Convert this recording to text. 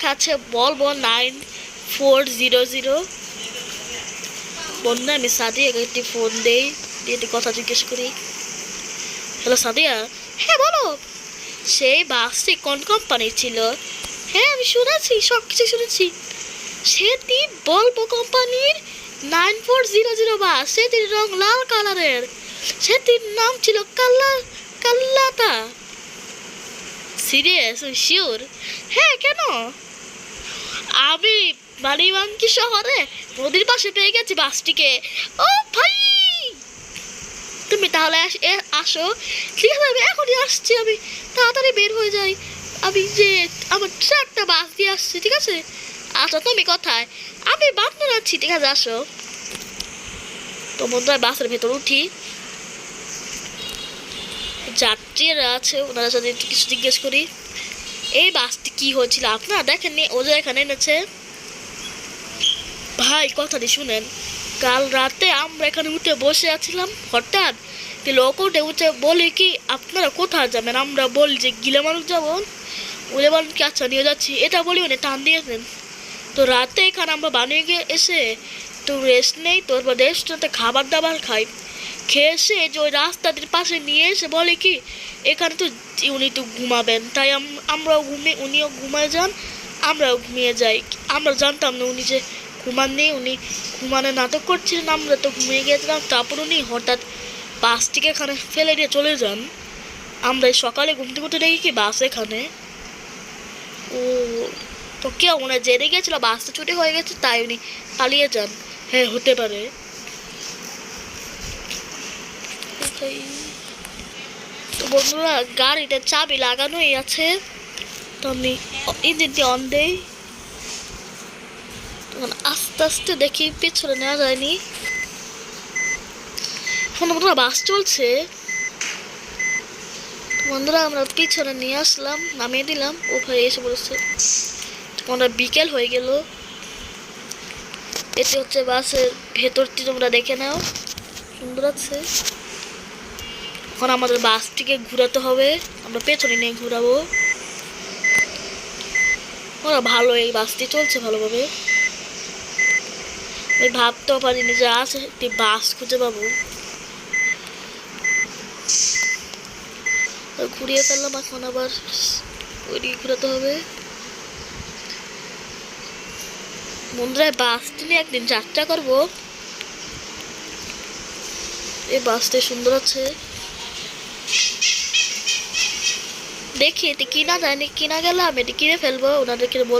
লেখা আছে বলব নাইন ফোর জিরো জিরো বন্ধু, আমি সাদিয়াকে একটি ফোন দেই, দিয়ে একটি কথা জিজ্ঞেস করি। হ্যালো সাদিয়া? হ্যাঁ বলো। সেই বাসটি কোন কোম্পানির ছিল? হ্যাঁ আমি শুনেছি, সব কিছু শুনেছি। সেটি বলব কোম্পানির nine four zero zero bus. সেটির রং লাল কালারের। সেটির নাম ছিল কাল্লা কাল্লাটা সিরিয়াস শিওর হ্যাঁ কেন? আমি মালিবাঙ্কি শহরে নদীর পাশে পেয়ে গেছি বাসটিকে। ও ভাই! তুমি তাহলে আস- ঠিক আছে, আমি এখনই আসছি আমি। তাড়াতাড়ি বের হয়ে যাই। আমি যে আমার ট্রাকটা বাস দিয়ে আসছি, ঠিক আছে? আসো তুমি কথায়? আমি বান্দর আছি, ঠিক আছে, আসো। তো বন্ধুরা, বাসের ভেতর উঠি। যাত্রীরা আছে, ওনারা যদি কিছু জিজ্ঞেস করি। এই বাসটি কি হয়েছিল? আপনারা দেখেননি ও যে এখানে এনেছে। ভাই, কথাটি শুনেন। কাল রাতে আমরা এখানে উঠে বসে আছিলাম, হঠাৎ লোক উঠে উঠে বলে কি, আপনারা কোথায় যাবেন? আমরা বলি যে গিলে মানুষ যাব। বলে বলেন কি আচ্ছা নিয়ে যাচ্ছি। এটা বলি উনি টান দিয়েছেন তো রাতে এখানে আমরা বানিয়ে গিয়ে এসে তো রেস্ট নেই তারপর রেস্টুরেন্টে খাবার দাবার খাই। খেয়ে এসে যে ওই রাস্তাদের পাশে নিয়ে এসে বলে কি, এখানে তো উনি তো ঘুমাবেন, তাই আম- আমরাও ঘুমিয়ে উনিও ঘুমায় যান, আমরাও ঘুমিয়ে যাই। আমরা জানতাম না উনি যে ঘুমাননি, উনি ঘুমানো নাটক করছিলেন, আমরা তো ঘুমিয়ে গিয়েছিলাম। তারপর উনি হঠাৎ বাসটিকে এখানে ফেলে দিয়ে চলে যান। আমরা সকালে ঘুমতে ঘুমতে দেখি কি বাস এখানে। ও, তো কেউ হয় জেনে গেছিল বাসটা ছুটি হয়ে গেছে, তাই উনি পালিয়ে যান। হ্যাঁ হতে পারে। বন্ধুরা গাড়িটা চাবি লাগানোই আছে। তো আমি ইঞ্জিনটি অন দেই। তখন আস্তে আস্তে দেখি পেছনে নেওয়া যায়নি। এখন বন্ধুরা, বাস চলছে। বন্ধুরা, আমরা পিছনে নিয়ে আসলাম, নামিয়ে দিলাম ও ভাই এসে বলেছে তখন আমরা বিকেল হয়ে গেল। এটি হচ্ছে বাসের ভেতরটি, তোমরা দেখে নাও। সুন্দর আছে। এখন আমাদের বাসটিকে ঘোরাতে হবে। আমরা পেছনে নিয়ে ঘুরাবো। ওরা ভালো এই বাসটি চলছে ভালোভাবে। আমি ভাবতেও পারিনি যে আজ একটি বাস খুঁজে পাবো। ঘুরিয়ে ফেললাম এখন আবার ওইদিকে ঘুরাতে হবে। বন্ধুরা বাসটি নিয়ে একদিন যাত্রা করব। এই বাসটি সুন্দর আছে। দেখি এটি কিনা জানি কিনা গেলে আমি এটি কিনে ফেলব ওনাদেরকে বল